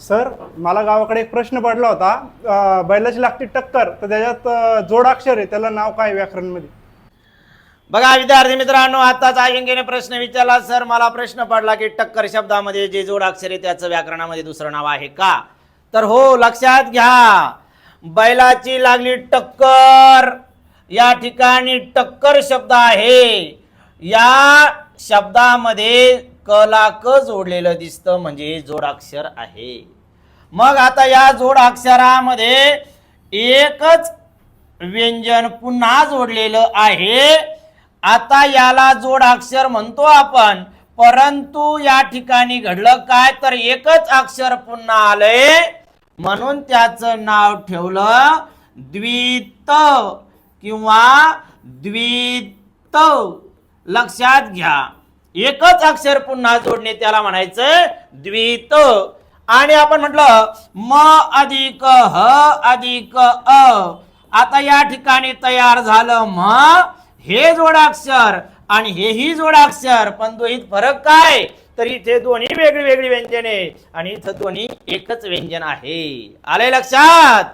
Sir मला गावाकडे एक प्रश्न पडला होता. बैलाची लागती टक्कर तर त्याच्यात जोडाक्षर आहे त्याला नाव काय व्याकरणमध्ये? बघा विद्यार्थी मित्रांनो आताच आयंगेने प्रश्न विचारला. सर मला प्रश्न पडला की टक्कर शब्दामध्ये जे जोडाक्षर आहे त्याचं व्याकरणामध्ये दुसरं नाव आहे का? तर हो लक्षात घ्या. बैलाची लागली टक्कर. या ठिकाणी टक्कर शब्द आहे. या शब्दामध्ये कला क जोडलेलं दिसतं म्हणजे जोडाक्षर आहे. मग आता या जोडाक्षरामध्ये एकच व्यंजन पुन्हा जोडलेलं आहे. आता याला जोडाक्षर म्हणतो आपण. परंतु या ठिकाणी घडलं काय? तर एकच अक्षर पुन्हा आलंय. म्हणून त्याचं नाव ठेवलं द्वित किंवा द्वित. लक्षात घ्या. एकच अक्षर पुन्हा जोडणे त्याला म्हणायचं द्वित. आणि आपण म्हटलं म अधिक ह अधिक अ. आता या ठिकाणी तयार झालं म. हे जोडाक्षर आणि हेही जोडाक्षर पण दोहीत फरक काय? तर इथे दोन्ही वेगळी वेगळी व्यंजने आणि इथं दोन्ही एकच व्यंजन आहे. आले लक्षात?